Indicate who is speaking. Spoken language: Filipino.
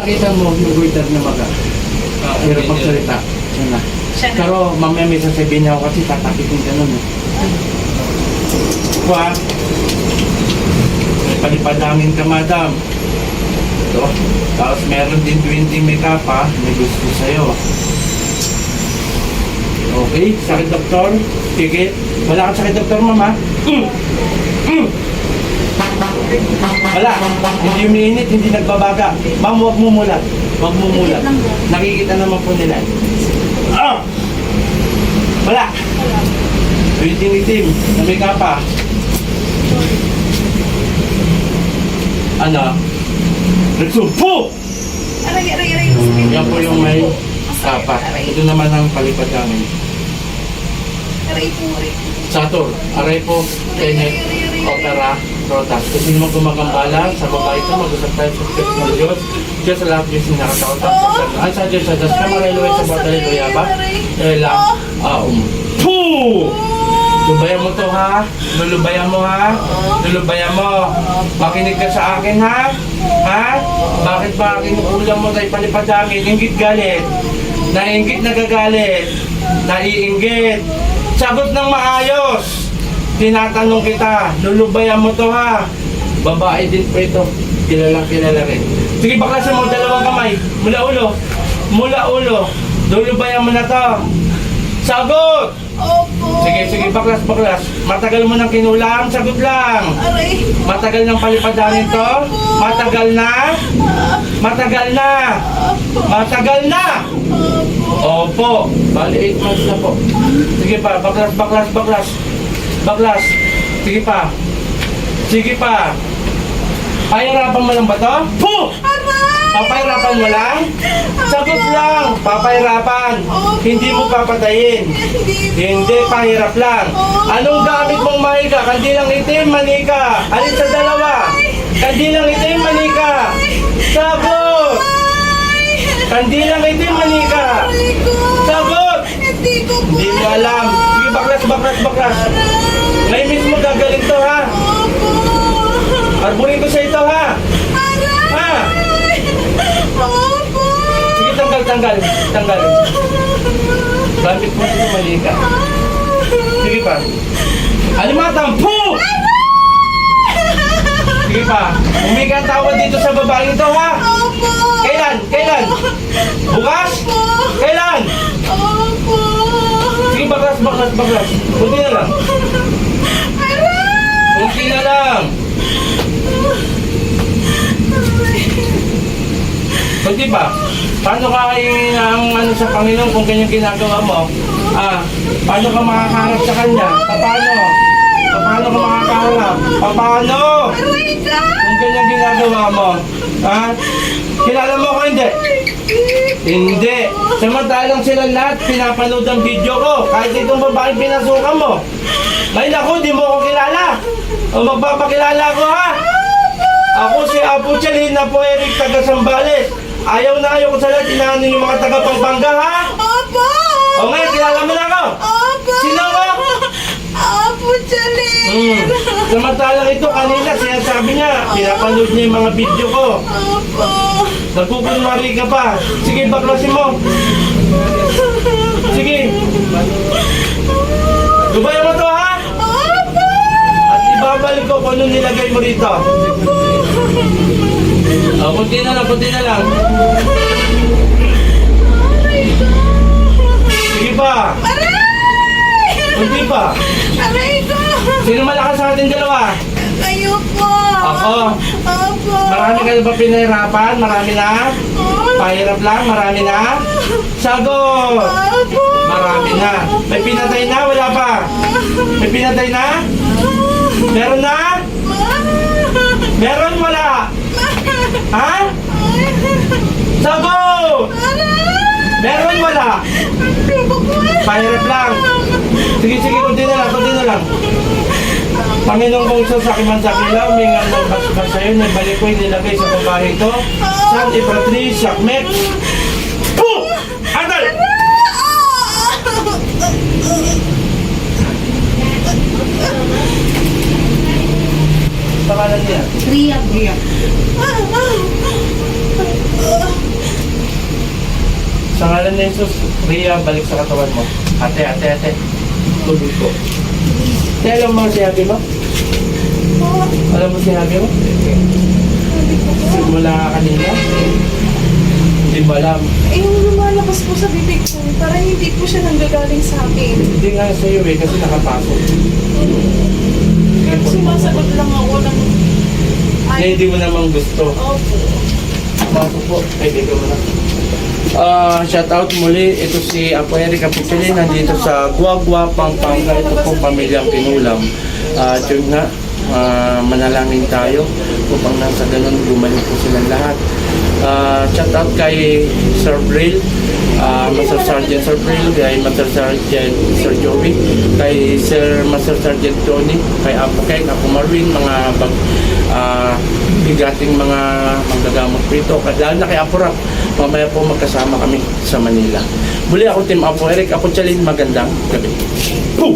Speaker 1: Nakita mo yung goiter na maga.
Speaker 2: Ah,
Speaker 1: Pero pagsalita, siya na.
Speaker 3: Siya na.
Speaker 1: Pero mamaya may sasabihin niya ako kasi tatakitin ka nun. Eh. May palipad namin ka, madam. Ito. Tapos meron din 20 may kapa, may gusto sa'yo. Okay, sakit doktor. Sige. Wala kang sakit doktor, mama. Mm. Mm. Wala. Hindi umiinit, hindi nagbabaga. Ma'am, huwag mo mulat. Huwag mo mulat. Nakikita naman po nila. Ah! Wala. Waiting itim. May kapa. Ano? Nagsumpo!
Speaker 3: Aray, aray, aray.
Speaker 1: Yan po yung may kapa. Ito naman ang palipad namin.
Speaker 3: aray po, aray po.
Speaker 1: Sator, aray po, Kenneth, Opera, Rotas. Kung sino man gumagambala sa baba ito, mag-usap tayo sa Diyos ng Diyos. Diyos sa lahat Diyos na nakataon. Ang sa Diyos sa Diyos, kamareluwe sa bata Haleluya ba? Eh lang, ah, um. Puh! Lubayan mo to ha? Lulubayan mo ha? Lulubayan mo. Makinig ka sa akin ha? Ha? Bakit ba kinukulang mo tayo palipad namin? Inggit galit. Nainggit nagagalit. Naiinggit. Sagot ng maayos. Tinatanong kita, lulubayan mo to ha? Babae din po ito. Kilalang kilala rin. Sige, baklasin mo dalawang kamay. Mula ulo. Mula ulo. Lulubayan mo na to. Sagot!
Speaker 3: Opo.
Speaker 1: Sige, sige, baklas, baklas. Matagal mo nang kinulang, sagot lang.
Speaker 3: Aray.
Speaker 1: Matagal nang palipadanin to? Matagal na? Matagal na? Matagal na? Opo. Bali, 8 months na po. Sige pa, baklas, baklas, baklas. Baklas. Sige pa. Sige pa. Pahirapan mo lang ba to? Puh! Papahirapan mo lang? Sagot lang. Papahirapan. Hindi mo papatayin.
Speaker 3: Hindi,
Speaker 1: pahirap lang. Anong gamit mong mahiga? Kandilang itim, manika. Alin sa dalawa? Kandilang itim, manika. Sagot! Kandilang itim, manika.
Speaker 3: Aray ko.
Speaker 1: Sagot!
Speaker 3: Hindi ko po.
Speaker 1: Hindi mo alam. Sige, baklas, baklas, baklas. Ngayon mismo gagaling to, ha?
Speaker 3: Opo.
Speaker 1: Arburin ko sa ito, ha?
Speaker 3: Aray.
Speaker 1: Ha?
Speaker 3: Opo.
Speaker 1: Sige, tanggal, tanggal. Gamit mo ito, manika. Sige pa. Alimatang, puh! Sige pa. Huminga ang tawad dito sa babaeng ito, ha?
Speaker 3: Opo.
Speaker 1: Kailan? Kailan? Bukas? Kailan?
Speaker 3: Opo.
Speaker 1: Sige, baklas, baklas, baklas. Kunti na lang. Kunti na lang. Kunti pa. Paano ka hingin ang ano sa Panginoon kung ganyan ginagawa mo? Ah, paano ka makakaharap sa Kanya? Paano? Paano ka makakaharap? Paano? Kung ganyan ginagawa mo? Ha? Kilala mo ko hindi? Hindi. Samantalang sila lahat pinapanood ang video ko. Kahit itong babaeng pinasukan mo. Ngayon ako, di mo ako kilala. O magpapakilala ko ha. Ako si Apo Chalin na po Eric taga Sambales. Ayaw na ayaw ko sa lahat inaano yung mga taga Pampanga ha.
Speaker 3: Opo.
Speaker 1: O ngayon, kilala mo na ako.
Speaker 3: Opo.
Speaker 1: Sino ka?
Speaker 3: Opo, Jalil.
Speaker 1: Hmm. Samantalang ito kanina, sinasabi niya, pinapanood niya yung mga video ko.
Speaker 3: Opo.
Speaker 1: Nagkukunwari ka pa. Sige, baklasin mo. Sige. Lubayan mo to, ha?
Speaker 3: Opo.
Speaker 1: At ibabalik ko kung ano nilagay mo rito. O, kunti na lang, kunti na lang.
Speaker 3: Aray ko.
Speaker 1: Sige pa.
Speaker 3: Aray!
Speaker 1: Kunti pa.
Speaker 3: Aray ko.
Speaker 1: Sino malakas sa ating dalawa?
Speaker 3: Kayo po.
Speaker 1: Ako.
Speaker 3: Opo.
Speaker 1: Marami ka na ba pinahirapan? Marami na?
Speaker 3: Opo.
Speaker 1: Pahirap lang? Marami na? Sagot!
Speaker 3: Opo.
Speaker 1: Marami na. May pinatay na? Wala pa? May pinatay na? Meron na? Meron? Wala? Ha? Sagot! Meron? Wala? Pahirap lang. Sige, sige, kunti na lang, kunti na lang. Panginoon kong Isus, sa aking mansakilaw, may nga ng basbas sa'yo, na balik ko yung nilagay sa babae ito. San Ipatri, Sakmek. Puh! Andal! Pangalan niya?
Speaker 3: Ria. Ria.
Speaker 1: Ah, Jesus, Rhea, balik sa katawan mo. Ate, ate, ate. Tubig po. Kaya alam mo si Happy mo? Alam mo si Happy mo?
Speaker 3: Ko.
Speaker 1: Simula kanina? Hindi mo alam.
Speaker 3: Eh, yung lumalabas po sa bibig ko, parang hindi po siya nanggagaling sa akin.
Speaker 1: Hindi nga sa iyo eh, kasi nakapasok.
Speaker 3: Pero sumasagot lang ako ng...
Speaker 1: Na hindi mo naman gusto.
Speaker 3: Opo.
Speaker 1: Pasok po, pwede ka muna. Ah, shout out muli. Ito si Apo Eric Apupili nandito sa Guagua, Pampanga. Ito po pamilyang pinulam. At yun nga, ah, manalangin tayo upang nasa ganun gumaling po silang lahat. Ah, shout out kay Sir Brill, ah, Master Sergeant Sir Brill, kay Master Sergeant Sir Joey, kay Sir Master Sergeant Tony, kay Apo Kek, Apo Marvin, mga bag, ah, bigating mga manggagamot rito. Lalo na kay Apo Rap, mamaya po magkasama kami sa Manila. Muli ako Team Apo Eric, Apo Chalin, magandang gabi. Boom!